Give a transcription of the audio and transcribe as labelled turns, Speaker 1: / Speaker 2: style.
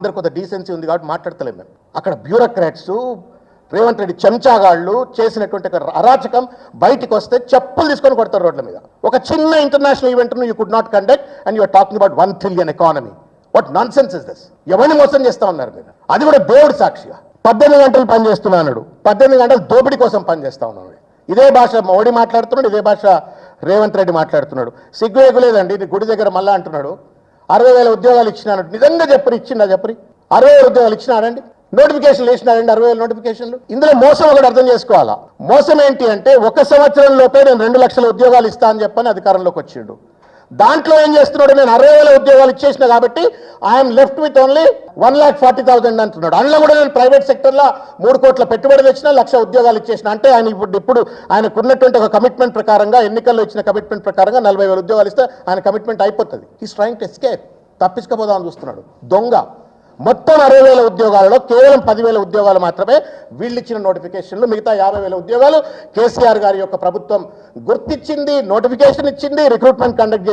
Speaker 1: అందరు కొంత డీసెన్సీ ఉంది కాబట్టి మాట్లాడతలేము మేము. అక్కడ బ్యూరోక్రాట్స్ రేవంత్ రెడ్డి చెంచాగాళ్ళు చేసినటువంటి అరాచకం బయటికి వస్తే చెప్పులు తీసుకొని కొడతారు రోడ్ల మీద. ఒక చిన్న international ఈవెంట్ను you could not conduct and you're talking about one trillion economy what nonsense is this ఎవరిని మోసం చేస్తా ఉన్నారు మీరు? అది కూడా దేవుడు సాక్షిగా పద్దెనిమిది గంటలు పనిచేస్తున్నాడు పద్దెనిమిది గంటలు దోపిడీ కోసం పనిచేస్తా ఉన్నాడు. ఇదే భాష మోడీ మాట్లాడుతున్నాడు ఇదే భాష రేవంత్ రెడ్డి మాట్లాడుతున్నాడు. సిగ్గు ఎగులేదండి గుడి దగ్గర మళ్ళా అంటున్నాడు. అరవై వేల ఉద్యోగాలు ఇచ్చినాడు నిజంగా చెప్పరు ఇచ్చిందా చెప్పరి? అరవై వేల ఉద్యోగాలు ఇచ్చినారండి? నోటిఫికేషన్లు వేసినారండి అరవై వేల నోటిఫికేషన్లు? ఇందులో మోసం ఒకటి అర్థం చేసుకోవాలా? మోసం ఏంటి అంటే ఒక సంవత్సరం లోపే నేను రెండు లక్షల ఉద్యోగాలు ఇస్తా అని చెప్పని అధికారంలోకి వచ్చిండు. దాంట్లో ఏం చేస్తున్నాడు? నేను అరవై వేల ఉద్యోగాలు ఇచ్చేసిన కాబట్టి I'm left with only one lakh forty thousand అంటున్నాడు. అందులో కూడా నేను ప్రైవేట్ సెక్టర్లో మూడు కోట్ల పెట్టుబడి తెచ్చిన లక్ష ఉద్యోగాలు ఇచ్చేసిన. అంటే ఆయన ఇప్పుడు ఇప్పుడు ఆయనకు ఉన్నటువంటి ఒక కమిట్మెంట్ ప్రకారంగా ఎన్నికల్లో ఇచ్చిన కమిట్మెంట్ ప్రకారంగా నలభై వేల ఉద్యోగాలు ఇస్తే ఆయన కమిట్మెంట్ అయిపోతుంది. ఈస్ ట్రైంగ్ టు ఎస్కేప్ తప్పించుకోపోదామని చూస్తున్నాడు. దొంగ. మొత్తం అరవై వేల ఉద్యోగాలలో కేవలం పదివేల ఉద్యోగాలు మాత్రమే వీళ్ళిచ్చిన నోటిఫికేషన్లు. మిగతా యాభై వేల ఉద్యోగాలు కేసీఆర్ గారి యొక్క ప్రభుత్వం గుర్తించింది నోటిఫికేషన్ ఇచ్చింది రిక్రూట్మెంట్ కండక్ట్